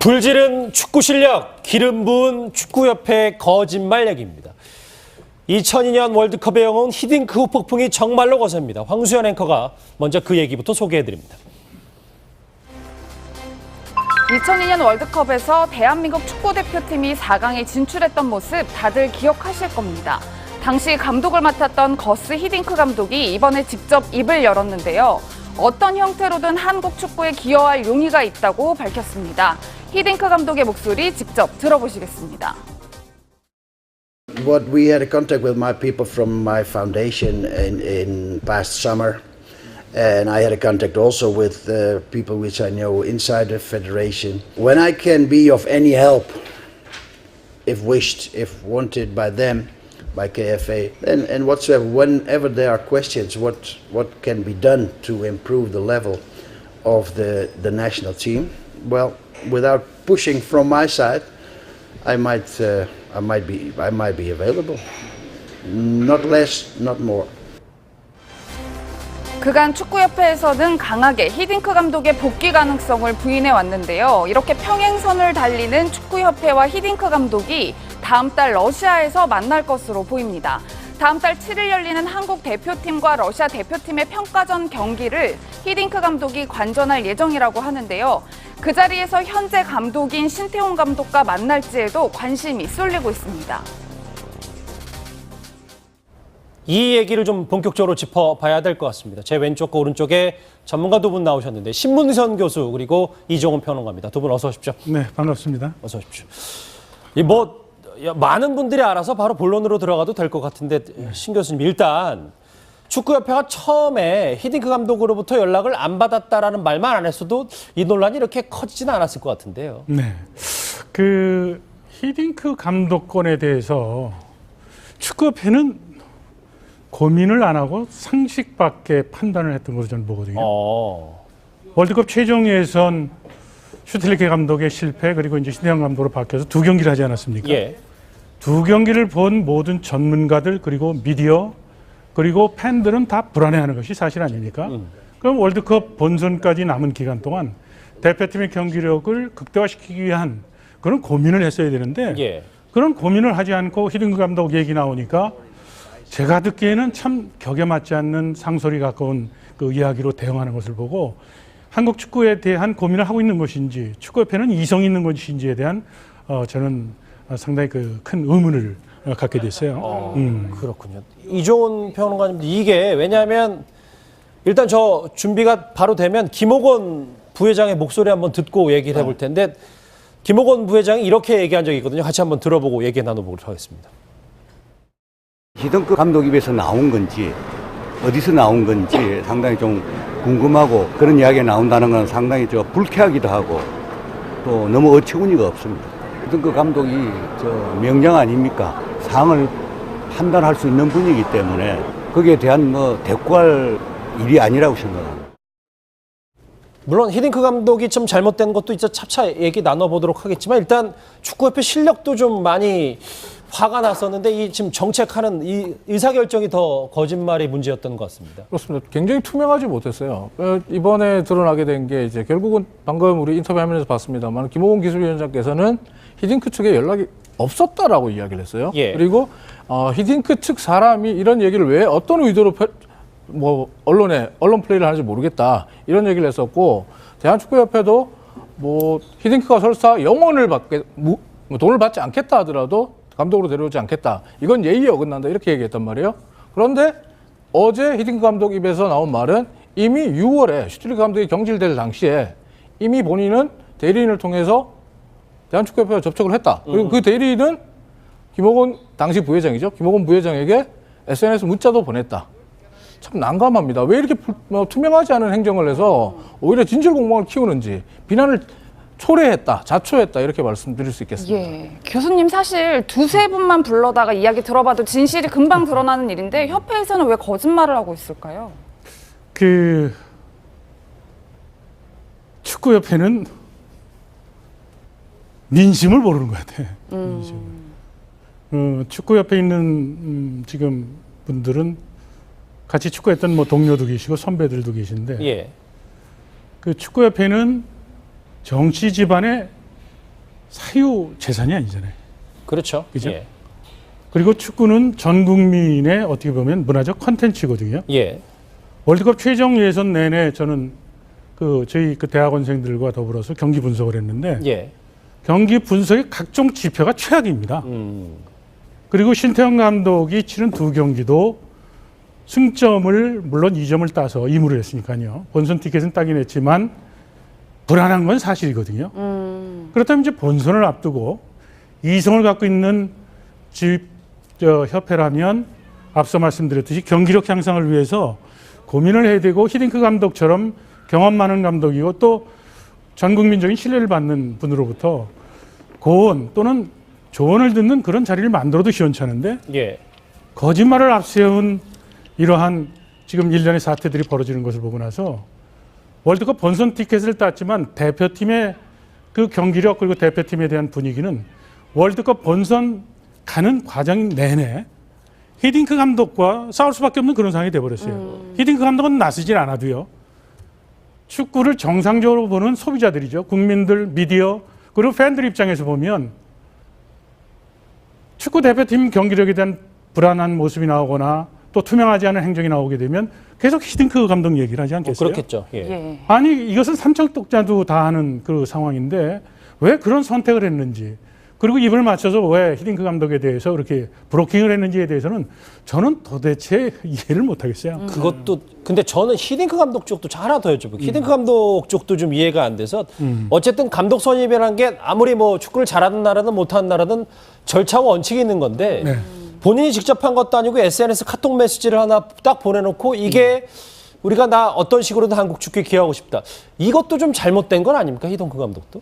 불지른 축구 실력, 기름 부은 축구협회 거짓말 얘기입니다. 2002년 월드컵에 영웅 히딩크 후 폭풍이 정말로 거셉니다. 황수연 앵커가 먼저 그 얘기부터 소개해드립니다. 2002년 월드컵에서 대한민국 축구대표팀이 4강에 진출했던 모습 다들 기억하실 겁니다. 당시 감독을 맡았던 거스 히딩크 감독이 이번에 직접 입을 열었는데요. 어떤 형태로든 한국 축구에 기여할 용의가 있다고 밝혔습니다. 히딩크 감독의 목소리 직접 들어보시겠습니다. What we had a contact with my people from my foundation in, in past summer, and I had a contact also with uh, people which I know inside the federation. When I can be of any help, if wished, if wanted by them, by KFA, and, and whatsoever, whenever there are questions, what what can be done to improve the level of the the national team? Well, without pushing from my side, I might uh, I might be I might be available. Not less, not more. 그간 축구협회에서는 강하게 히딩크 감독의 복귀 가능성을 부인해 왔는데요. 이렇게 평행선을 달리는 축구협회와 히딩크 감독이 다음 달 러시아에서 만날 것으로 보입니다. 다음 달 7일 열리는 한국 대표팀과 러시아 대표팀의 평가전 경기를 히딩크 감독이 관전할 예정이라고 하는데요. 그 자리에서 현재 감독인 신태용 감독과 만날지에도 관심이 쏠리고 있습니다. 이 얘기를 좀 본격적으로 짚어봐야 될 것 같습니다. 제 왼쪽과 오른쪽에 전문가 두 분 나오셨는데 신문선 교수 그리고 이종훈 평론가입니다. 두 분 어서 오십시오. 네, 반갑습니다. 어서 오십시오. 이뭐 많은 분들이 알아서 바로 본론으로 들어가도 될 것 같은데 신 교수님 일단 축구협회가 처음에 히딩크 감독으로부터 연락을 안 받았다라는 말만 안 했어도 이 논란이 이렇게 커지지는 않았을 것 같은데요. 네. 그 히딩크 감독권에 대해서 축구협회는 고민을 안 하고 상식밖에 판단을 했던 것으로 저는 보거든요. 어. 월드컵 최종 예선 슈틸리케 감독의 실패 그리고 이제 신대영 감독으로 바뀌어서 두 경기를 하지 않았습니까? 예. 두 경기를 본 모든 전문가들 그리고 미디어 그리고 팬들은 다 불안해하는 것이 사실 아닙니까? 그럼 월드컵 본선까지 남은 기간 동안 대표팀의 경기력을 극대화시키기 위한 그런 고민을 했어야 되는데 예. 그런 고민을 하지 않고 히딩크 감독 얘기 나오니까 제가 듣기에는 참 격에 맞지 않는 상소리 가까운 그 이야기로 대응하는 것을 보고 한국 축구에 대한 고민을 하고 있는 것인지 축구협회는 이성 있는 것인지에 대한 어, 저는 상당히 그 큰 의문을 어, 갖게 됐어요. 음. 그렇군요. 이종훈 평론가님 이게 왜냐하면 일단 저 준비가 바로 되면 김호건 부회장의 목소리 한번 듣고 얘기를 해볼 텐데 김호건 부회장이 이렇게 얘기한 적이 있거든요. 같이 한번 들어보고 얘기 나눠보도록 하겠습니다. 히든크 감독 입에서 나온 건지 어디서 나온 건지 상당히 좀 궁금하고 그런 이야기가 나온다는 건 상당히 저 불쾌하기도 하고 또 너무 어처구니가 없습니다. 히든크 감독이 저 명령 아닙니까? 상을 판단할 수 있는 분이기 때문에 거기에 대한 뭐 대꾸할 일이 아니라고 생각합니다. 물론 히딩크 감독이 좀 잘못된 것도 이제 차차 얘기 나눠보도록 하겠지만 일단 축구협회 실력도 좀 많이 화가 났었는데 이 지금 정책하는 이 의사결정이 더 거짓말이 문제였던 것 같습니다. 그렇습니다. 굉장히 투명하지 못했어요. 어, 이번에 드러나게 된 게 이제 결국은 방금 우리 인터뷰하면서 봤습니다만 김호곤 기술위원장께서는 히딩크 측에 연락이 없었다라고 이야기를 했어요. 예. 그리고 어, 히딩크 측 사람이 이런 얘기를 왜 어떤 의도로 펴- 뭐 언론에 언론 플레이를 하는지 모르겠다 이런 얘기를 했었고 대한축구협회도 뭐 히딩크가 설사 영원을 받게 무- 뭐 돈을 받지 않겠다 하더라도 감독으로 데려오지 않겠다 이건 예의에 어긋난다 이렇게 얘기했단 말이에요. 그런데 어제 히딩크 감독 입에서 나온 말은 이미 6월에 슈틸리 감독이 경질될 당시에 이미 본인은 대리인을 통해서 대한축구협회와 접촉을 했다. 그리고 그 대리인은 김호곤 당시 부회장이죠. 김호곤 부회장에게 SNS 문자도 보냈다. 참 난감합니다. 왜 이렇게 불- 뭐 투명하지 않은 행정을 해서 오히려 진실 공방을 키우는지 비난을 초래했다, 자초했다 이렇게 말씀드릴 수 있겠습니다. 예. 교수님 사실 두세 분만 불러다가 이야기 들어봐도 진실이 금방 드러나는 일인데 협회에서는 왜 거짓말을 하고 있을까요? 그 축구협회는 민심을 모르는 것 같아. 민심. 어, 축구협회 있는 음, 지금 분들은 같이 축구했던 뭐 동료도 계시고 선배들도 계신데 예. 그 축구협회는 정치 집안의 사유 재산이 아니잖아요. 그렇죠. 그죠? 예. 그리고 축구는 전 국민의 어떻게 보면 문화적 컨텐츠거든요. 예. 월드컵 최종 예선 내내 저는 그 저희 그 대학원생들과 더불어서 경기 분석을 했는데 예. 경기 분석의 각종 지표가 최악입니다. 음. 그리고 신태영 감독이 치른 두 경기도 승점을 물론 2점을 따서 임무를 했으니까요. 본선 티켓은 따긴 했지만 불안한 건 사실이거든요. 그렇다면 이제 본선을 앞두고 이성을 갖고 있는 집 저, 협회라면 앞서 말씀드렸듯이 경기력 향상을 위해서 고민을 해야 되고 히딩크 감독처럼 경험 많은 감독이고 또 전 국민적인 신뢰를 받는 분으로부터 고언 또는 조언을 듣는 그런 자리를 만들어도 시원찮은데 예. 거짓말을 앞세운 이러한 지금 일련의 사태들이 벌어지는 것을 보고 나서 월드컵 본선 티켓을 땄지만 대표팀의 그 경기력 그리고 대표팀에 대한 분위기는 월드컵 본선 가는 과정 내내 히딩크 감독과 싸울 수밖에 없는 그런 상황이 돼버렸어요. 히딩크 감독은 나서질 않아도요. 축구를 정상적으로 보는 소비자들이죠. 국민들, 미디어, 그리고 팬들 입장에서 보면 축구 대표팀 경기력에 대한 불안한 모습이 나오거나 또 투명하지 않은 행정이 나오게 되면 계속 히딩크 감독 얘기를 하지 뭐 않겠어요? 그렇겠죠. 예. 예. 아니 이것은 삼척 독자도 다 하는 그 상황인데 왜 그런 선택을 했는지 그리고 입을 맞춰서 왜 히딩크 감독에 대해서 그렇게 브로킹을 했는지에 대해서는 저는 도대체 이해를 못 하겠어요. 그것도 근데 저는 히딩크 감독 쪽도 저 하나 더 여쭤볼게요. 히딩크 감독 쪽도 좀 이해가 안 돼서 어쨌든 감독 선임이라는 게 아무리 뭐 축구를 잘하는 나라든 못하는 나라든 절차와 원칙이 있는 건데 네. 본인이 직접 한 것도 아니고 SNS 카톡 메시지를 하나 딱 보내놓고 이게 우리가 나 어떤 식으로든 한국 축구에 기여하고 싶다. 이것도 좀 잘못된 건 아닙니까 히딩크 감독도?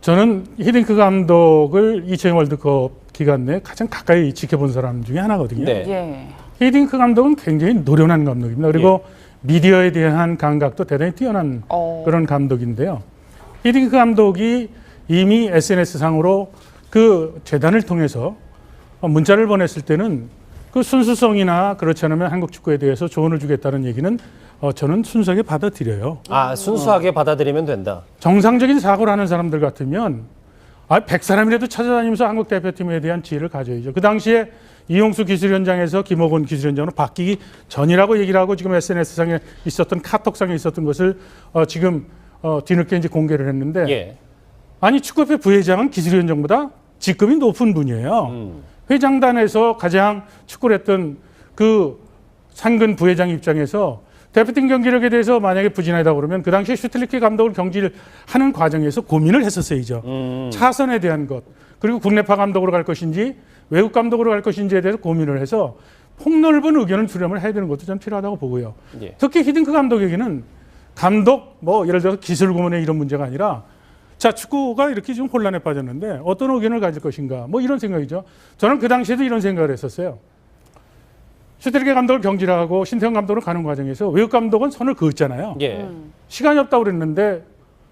저는 히딩크 감독을 2002 월드컵 기간 내에 가장 가까이 지켜본 사람 중에 하나거든요. 네. 예. 히딩크 감독은 굉장히 노련한 감독입니다. 그리고 미디어에 대한 감각도 대단히 뛰어난 어. 그런 감독인데요. 히딩크 감독이 이미 SNS 상으로 그 재단을 통해서 문자를 보냈을 때는 그 순수성이나 그렇지 않으면 한국 축구에 대해서 조언을 주겠다는 얘기는 어, 저는 순수하게 받아들여요. 아 순수하게 받아들이면 된다. 정상적인 사고를 하는 사람들 같으면 아, 100사람이라도 찾아다니면서 한국 대표팀에 대한 지혜를 가져야죠. 그 당시에 이용수 기술위원장에서 김호곤 기술위원장으로 바뀌기 전이라고 얘기를 하고 지금 SNS상에 있었던 카톡상에 있었던 것을 어, 지금 어, 뒤늦게 이제 공개를 했는데 예. 아니 축구협회 부회장은 기술위원장보다 직급이 높은 분이에요. 음. 회장단에서 가장 축구를 했던 그 상근 부회장 입장에서 대표팀 경기력에 대해서 만약에 부진하다 그러면 그 당시에 슈틸리케 감독을 경질을 하는 과정에서 고민을 했었어야죠. 음. 차선에 대한 것 그리고 국내파 감독으로 갈 것인지 외국 감독으로 갈 것인지에 대해서 고민을 해서 폭넓은 의견을 수렴을 해야 되는 것도 좀 필요하다고 보고요. 예. 특히 히딩크 감독에게는 감독 뭐 예를 들어서 기술 고문의 이런 문제가 아니라 자 축구가 이렇게 지금 혼란에 빠졌는데 어떤 의견을 가질 것인가 뭐 이런 생각이죠. 저는 그 당시에도 이런 생각을 했었어요. 슈테르게 감독을 경질하고 신태영 감독을 가는 과정에서 외국 감독은 선을 그었잖아요. 예. 시간이 없다고 그랬는데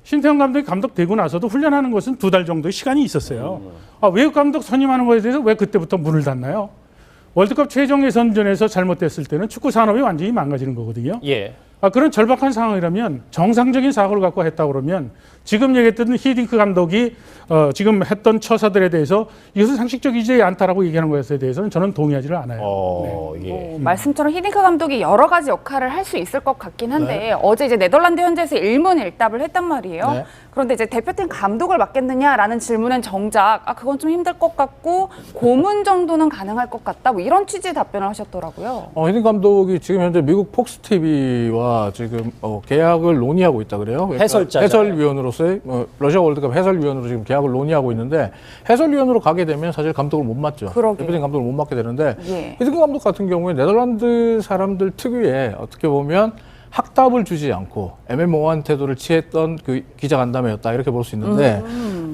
신태영 감독이 감독 되고 나서도 훈련하는 것은 두 달 정도의 시간이 있었어요. 아, 외국 감독 선임하는 것에 대해서 왜 그때부터 문을 닫나요? 월드컵 최종 예선전에서 잘못됐을 때는 축구 산업이 완전히 망가지는 거거든요. 예. 아, 그런 절박한 상황이라면 정상적인 사고를 갖고 했다 그러면 지금 얘기했던 히딩크 감독이 어, 지금 했던 처사들에 대해서 이것은 상식적이지 않다라고 얘기하는 것에 대해서는 저는 동의하지를 않아요. 어, 예. 뭐 말씀처럼 히딩크 감독이 여러 가지 역할을 할 수 있을 것 같긴 한데 네. 어제 이제 네덜란드 현지에서 일문일답을 했단 말이에요. 네. 그런데 이제 대표팀 감독을 맡겠느냐라는 질문엔 정작 아 그건 좀 힘들 것 같고 고문 정도는 가능할 것 같다. 뭐 이런 취지의 답변을 하셨더라고요. 어, 히딩 감독이 지금 현재 미국 폭스 TV와 지금 어, 계약을 논의하고 있다 그래요. 그러니까 해설자잖아요. 해설위원으로서 의 어, 러시아 월드컵 해설위원으로 지금 계약을 논의하고 있는데 해설위원으로 가게 되면 사실 감독을 못 맡죠. 그러게요. 대표팀 감독을 못 맡게 되는데 예. 히딩 감독 같은 경우에 네덜란드 사람들 특유의 어떻게 보면 학답을 주지 않고 애매모호한 태도를 취했던 그 기자 간담회였다 이렇게 볼 수 있는데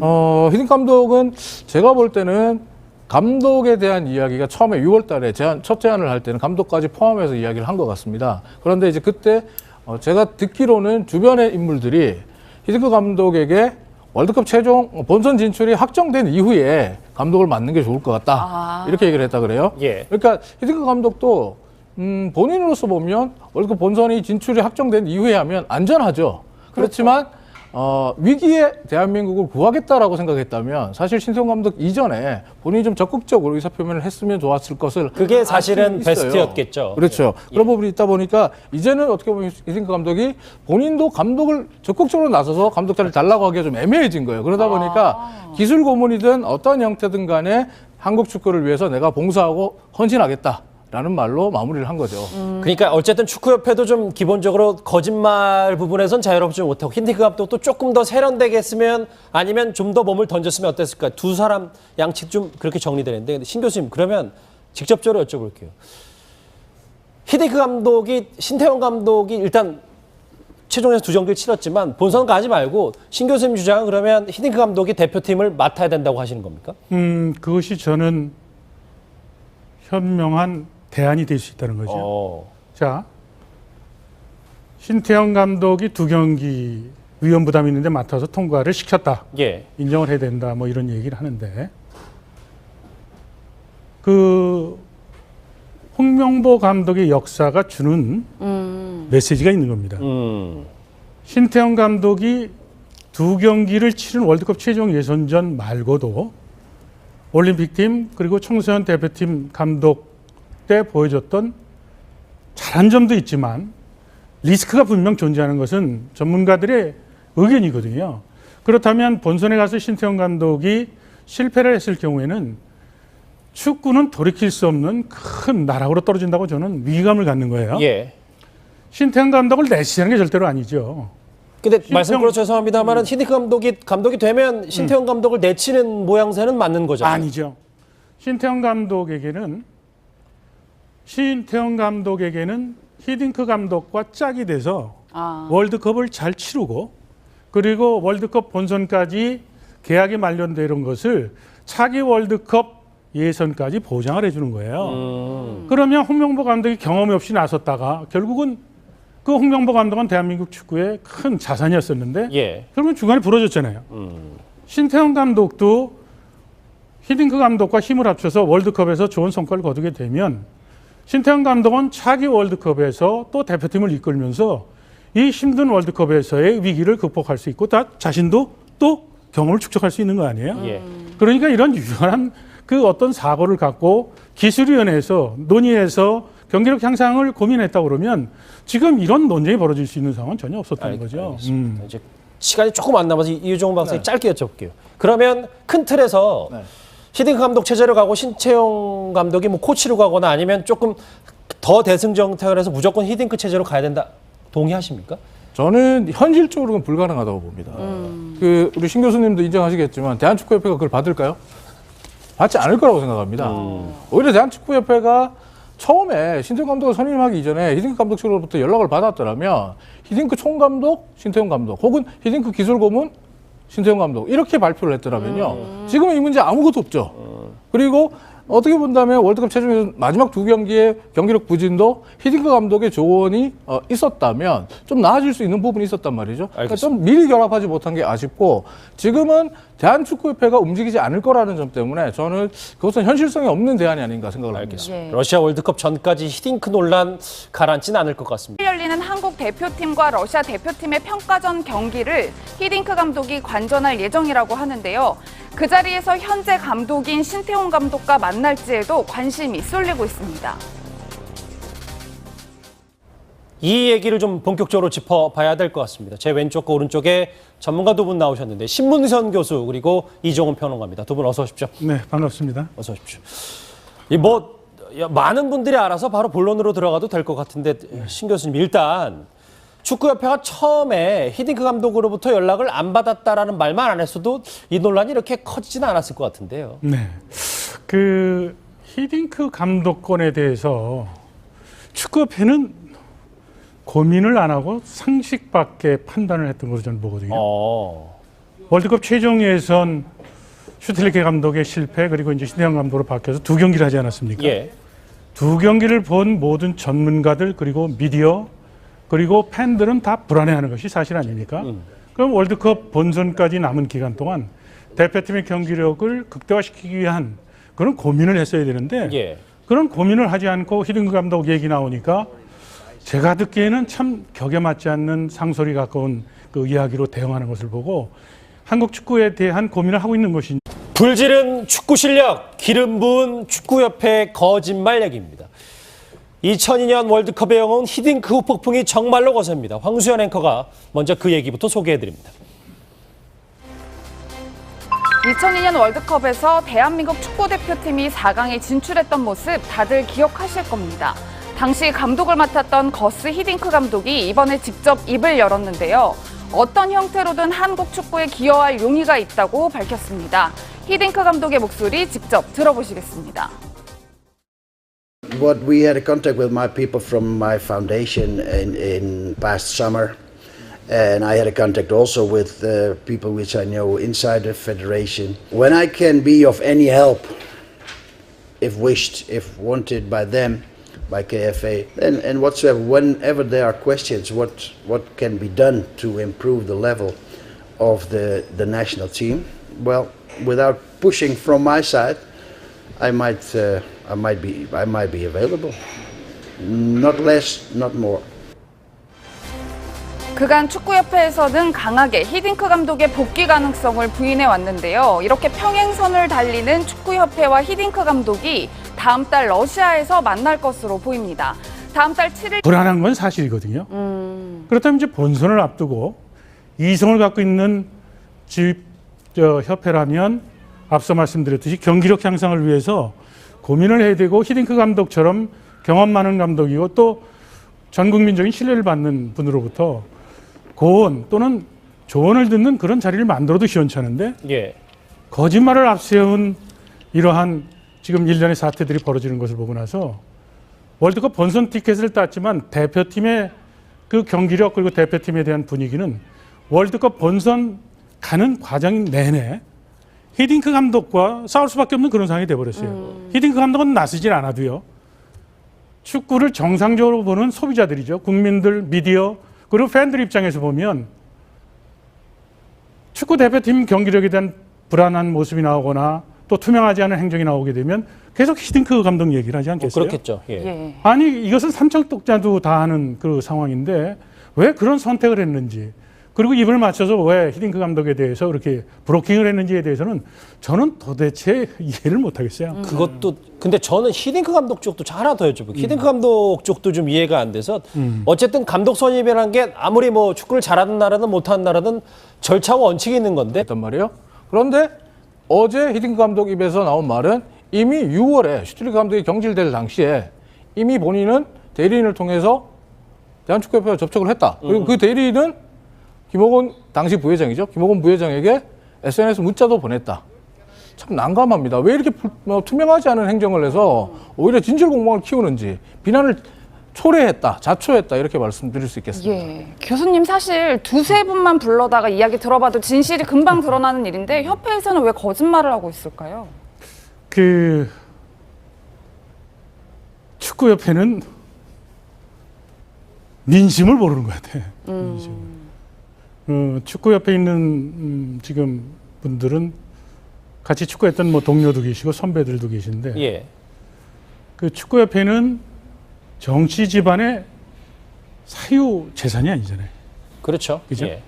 어, 히딩 감독은 제가 볼 때는 감독에 대한 이야기가 처음에 6월 달에 제안, 첫 제안을 할 때는 감독까지 포함해서 이야기를 한 것 같습니다. 그런데 이제 그때 어, 제가 듣기로는 주변의 인물들이 히딩크 감독에게 월드컵 최종 본선 진출이 확정된 이후에 감독을 맡는 게 좋을 것 같다. 아. 이렇게 얘기를 했다 그래요. 예. 그러니까 히딩크 감독도 음, 본인으로서 보면 월드컵 본선이 진출이 확정된 이후에 하면 안전하죠. 그렇지만 어, 위기에 대한민국을 구하겠다라고 생각했다면 사실 신태용 감독 이전에 본인이 좀 적극적으로 의사 표명을 했으면 좋았을 것을 그게 알 사실은 있어요. 베스트였겠죠. 그렇죠. 그런 부분이 있다 보니까 이제는 어떻게 보면 이승크 감독이 본인도 감독을 적극적으로 나서서 감독 자리를 달라고 하기가 좀 애매해진 거예요. 그러다 보니까 기술 고문이든 어떤 형태든 간에 한국 축구를 위해서 내가 봉사하고 헌신하겠다 라는 말로 마무리를 한 거죠. 그러니까 어쨌든 축구협회도 좀 기본적으로 거짓말 부분에선 자유롭지 못하고 힌디크 감독도 조금 더 세련되게 했으면 아니면 좀 더 몸을 던졌으면 어땠을까 두 사람 양측 좀 그렇게 정리되는데 근데 신 교수님 그러면 직접적으로 여쭤볼게요. 히딩크 감독이 신태용 감독이 일단 최종에서 두 경기를 치렀지만 본선 가지 말고 신 교수님 주장은 그러면 히딩크 감독이 대표팀을 맡아야 된다고 하시는 겁니까? 음, 그것이 저는 현명한 대안이 될 수 있다는 거죠. 어. 자, 신태영 감독이 두 경기 위험 부담이 있는데 맡아서 통과를 시켰다. 예. 인정을 해야 된다. 뭐 이런 얘기를 하는데 그 홍명보 감독의 역사가 주는 메시지가 있는 겁니다. 음. 신태영 감독이 두 경기를 치른 월드컵 최종 예선전 말고도 올림픽팀 그리고 청소년 대표팀 감독 때 보여줬던 잘한 점도 있지만 리스크가 분명 존재하는 것은 전문가들의 의견이거든요. 그렇다면 본선에 가서 신태영 감독이 실패를 했을 경우에는 축구는 돌이킬 수 없는 큰 나락으로 떨어진다고 저는 위기감을 갖는 거예요. 예. 신태영 감독을 내시하는 게 절대로 아니죠. 근데 신태용- 말씀으로 죄송합니다만은 히딩크 감독이 감독이 되면 신태용 감독을 내치는 모양새는 맞는 거죠. 아니죠. 신태영 감독에게는 신태영 감독에게는 히딩크 감독과 짝이 돼서 아. 월드컵을 잘 치르고 그리고 월드컵 본선까지 계약이 만료된 것을 차기 월드컵 예선까지 보장을 해주는 거예요. 음. 그러면 홍명보 감독이 경험이 없이 나섰다가 결국은 그 홍명보 감독은 대한민국 축구의 큰 자산이었었는데 예. 결국은 중간에 부러졌잖아요. 신태영 감독도 히딩크 감독과 힘을 합쳐서 월드컵에서 좋은 성과를 거두게 되면 신태영 감독은 차기 월드컵에서 또 대표팀을 이끌면서 이 힘든 월드컵에서의 위기를 극복할 수 있고 다 자신도 또 경험을 축적할 수 있는 거 아니에요? 예. 그러니까 이런 유연한 그 어떤 사고를 갖고 기술위원회에서 논의해서 경기력 향상을 고민했다 그러면 지금 이런 논쟁이 벌어질 수 있는 상황은 전혀 없었다는 알- 거죠. 알겠습니다. 음. 이제 시간이 조금 안 남아서 이- 이유종 박사님 네. 짧게 여쭤볼게요. 그러면 큰 틀에서 네. 히딩크 감독 체제로 가고 신채용 감독이 뭐 코치로 가거나 아니면 조금 더 대승정탁을 해서 무조건 히딩크 체제로 가야 된다. 동의하십니까? 저는 현실적으로는 불가능하다고 봅니다. 그 우리 신 교수님도 인정하시겠지만 대한축구협회가 그걸 받을까요? 받지 않을 거라고 생각합니다. 오히려 대한축구협회가 처음에 신태용 감독을 선임하기 이전에 히딩크 감독 측으로부터 연락을 받았더라면 히딩크 총감독, 신태용 감독 혹은 히딩크 기술 고문, 신태용 감독 이렇게 발표를 했더라면요. 지금은 이 문제 아무것도 없죠. 그리고 어떻게 본다면 월드컵 최종에서 마지막 두 경기의 경기력 부진도 히딩크 감독의 조언이 어, 있었다면 좀 나아질 수 있는 부분이 있었단 말이죠. 그러니까 좀 미리 결합하지 못한 게 아쉽고 지금은 대한축구협회가 움직이지 않을 거라는 점 때문에 저는 그것은 현실성이 없는 대안이 아닌가 생각을 합니다. 알겠습니다. 예. 러시아 월드컵 전까지 히딩크 논란 가라앉지는 않을 것 같습니다. 열리는 한국 대표팀과 러시아 대표팀의 평가전 경기를 히딩크 감독이 관전할 예정이라고 하는데요. 그 자리에서 현재 감독인 신태용 감독과 만날지에도 관심이 쏠리고 있습니다. 이 얘기를 좀 본격적으로 짚어봐야 될 것 같습니다. 제 왼쪽과 오른쪽에 전문가 두 분 나오셨는데 신문선 교수 그리고 이종훈 평론가입니다. 두 분 어서 오십시오. 네, 반갑습니다. 어서 오십시오. 이뭐 많은 분들이 알아서 바로 본론으로 들어가도 될 것 같은데 신 교수님 일단 축구협회가 처음에 히딩크 감독으로부터 연락을 안 받았다라는 말만 안 했어도 이 논란이 이렇게 커지지는 않았을 것 같은데요. 네. 그 히딩크 감독권에 대해서 축구협회는 고민을 안 하고 상식밖에 판단을 했던 것으로 저는 보거든요. 어, 월드컵 최종 예선 슈틸리케 감독의 실패 그리고 이제 신태영 감독으로 바뀌어서 두 경기를 하지 않았습니까? 예, 두 경기를 본 모든 전문가들 그리고 미디어 그리고 팬들은 다 불안해하는 것이 사실 아닙니까? 그럼 월드컵 본선까지 남은 기간 동안 대표팀의 경기력을 극대화시키기 위한 그런 고민을 했어야 되는데 예. 그런 고민을 하지 않고 히딩크 감독 얘기 나오니까 제가 듣기에는 참 격에 맞지 않는 상소리 가까운 그 이야기로 대응하는 것을 보고 한국 축구에 대한 고민을 하고 있는 것이 불지른 축구 실력, 기름 부은 축구협회 거짓말 얘기입니다. 2002년 월드컵에 영웅 히딩크 후 폭풍이 정말로 거셉니다. 황수연 앵커가 먼저 그 얘기부터 소개해드립니다. 2002년 월드컵에서 대한민국 축구대표팀이 4강에 진출했던 모습 다들 기억하실 겁니다. 당시 감독을 맡았던 거스 히딩크 감독이 이번에 직접 입을 열었는데요. 어떤 형태로든 한국 축구에 기여할 용의가 있다고 밝혔습니다. 히딩크 감독의 목소리 직접 들어보시겠습니다. What we had a contact with my people from my foundation in, in past summer, and I had a contact also with uh, people which I know inside the federation. When I can be of any help, if wished, if wanted by them, by KFA, and, and whatsoever, whenever there are questions, what what can be done to improve the level of the the national team? Well, without pushing from my side, I might uh, I might be I might be available. Not less, not more. 그간 축구협회에서는 강하게 히딩크 감독의 복귀 가능성을 부인해 왔는데요. 이렇게 평행선을 달리는 축구협회와 히딩크 감독이 다음 달 러시아에서 만날 것으로 보입니다. 다음 달 7일 불안한 건 사실이거든요. 그렇다면 이제 본선을 앞두고 이성을 갖고 있는 집 저, 협회라면 앞서 말씀드렸듯이 경기력 향상을 위해서 고민을 해야 되고 히딩크 감독처럼 경험 많은 감독이고 또 전 국민적인 신뢰를 받는 분으로부터 고언 또는 조언을 듣는 그런 자리를 만들어도 시원찮은데 예. 거짓말을 앞세운 이러한 지금 일련의 사태들이 벌어지는 것을 보고 나서 월드컵 본선 티켓을 땄지만 대표팀의 그 경기력 그리고 대표팀에 대한 분위기는 월드컵 본선 가는 과정 내내 히딩크 감독과 싸울 수밖에 없는 그런 상황이 돼버렸어요. 히딩크 감독은 나서질 않아도요. 축구를 정상적으로 보는 소비자들이죠. 국민들, 미디어, 그리고 팬들 입장에서 보면 축구 대표팀 경기력에 대한 불안한 모습이 나오거나 또 투명하지 않은 행정이 나오게 되면 계속 히딩크 감독 얘기를 하지 뭐 않겠어요? 그렇겠죠. 예. 예. 아니 이것은 삼척 독자도 다 아는 그 상황인데 왜 그런 선택을 했는지 그리고 입을 맞춰서 왜 히딩크 감독에 대해서 그렇게 브로킹을 했는지에 대해서는 저는 도대체 이해를 못 하겠어요. 그것도 근데 저는 히딩크 감독 쪽도 저 하나 더 여쭤볼게요. 히딩크 감독 쪽도 좀 이해가 안 돼서 어쨌든 감독 선임이라는 게 아무리 뭐 축구를 잘하는 나라든 못하는 나라든 절차와 원칙이 있는 건데 했단 말이에요. 그런데 어제 히딩크 감독 입에서 나온 말은 이미 6월에 슈틸리 감독이 경질될 당시에 이미 본인은 대리인을 통해서 대한축구협회와 접촉을 했다. 그리고 그 대리인은 김호곤 당시 부회장이죠. 김호곤 부회장에게 SNS 문자도 보냈다. 참 난감합니다. 왜 이렇게 불- 뭐 투명하지 않은 행정을 해서 오히려 진실 공방을 키우는지 비난을 초래했다, 자초했다 이렇게 말씀드릴 수 있겠습니다. 예. 교수님 사실 두세 분만 불러다가 이야기 들어봐도 진실이 금방 드러나는 일인데 협회에서는 왜 거짓말을 하고 있을까요? 그 축구협회는 민심을 모르는 것 같아. 민심. 어, 축구협회 있는 음, 지금 분들은 같이 축구했던 뭐 동료도 계시고 선배들도 계신데 예. 그 축구협회는 정치 집안의 사유 재산이 아니잖아요. 그렇죠. 그죠? 예.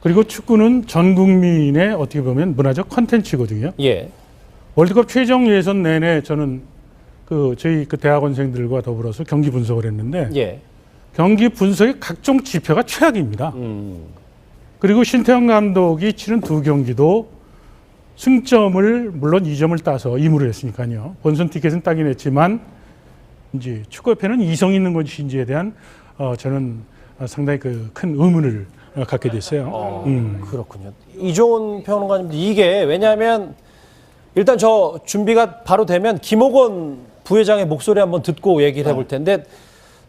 그리고 축구는 전 국민의 어떻게 보면 문화적 컨텐츠거든요. 예. 월드컵 최종 예선 내내 저는 그 저희 그 대학원생들과 더불어서 경기 분석을 했는데 예. 경기 분석의 각종 지표가 최악입니다. 음. 그리고 신태영 감독이 치른 두 경기도 승점을 물론 2점을 따서 임무를 했으니까요. 본선 티켓은 따긴 했지만 이제 축구협회는 이성 있는 것인지에 대한 어, 저는 어, 상당히 그 큰 의문을 어, 갖게 됐어요. 음. 그렇군요. 이종훈 평론가님 이게 왜냐하면 일단 저 준비가 바로 되면 김호건 부회장의 목소리 한번 듣고 얘기를 해볼 텐데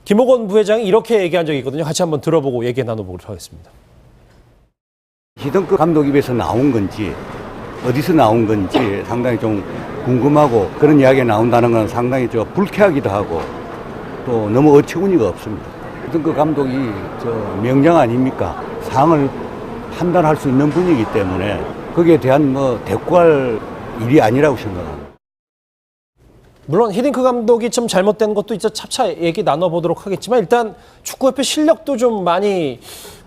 김호건 부회장이 이렇게 얘기한 적이 있거든요. 같이 한번 들어보고 얘기 나눠보도록 하겠습니다. 히딩크 감독 입에서 나온 건지 어디서 나온 건지 상당히 좀 궁금하고 그런 이야기가 나온다는 건 상당히 저 불쾌하기도 하고 또 너무 어처구니가 없습니다. 히딩크 감독이 저 명령 아닙니까? 상을 판단할 수 있는 분이기 때문에 거기에 대한 뭐 대꾸할 일이 아니라고 생각합니다. 물론 히딩크 감독이 좀 잘못된 것도 이제 차차 얘기 나눠보도록 하겠지만 일단 축구협회 실력도 좀 많이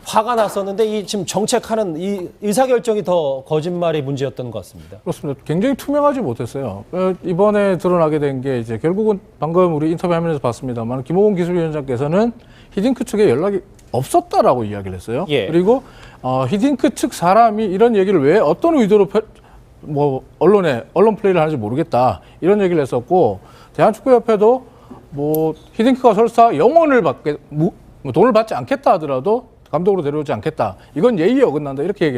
화가 났었는데 이 지금 정책하는 이 의사결정이 더 거짓말이 문제였던 것 같습니다. 그렇습니다. 굉장히 투명하지 못했어요. 어, 이번에 드러나게 된 게 이제 결국은 방금 우리 인터뷰 화면에서 봤습니다만 김호곤 기술위원장께서는 히딩크 측에 연락이 없었다라고 이야기를 했어요. 예. 그리고 어, 히딩크 측 사람이 이런 얘기를 왜 어떤 의도로 펴- 뭐 언론에 언론 플레이를 하는지 모르겠다 이런 얘기를 했었고 대한축구협회도 뭐 히딩크가 설사 영원을 받게 무- 뭐 돈을 받지 않겠다 하더라도 감독으로 데려오지 않겠다 이건 예의에 어긋난다 이렇게 얘기.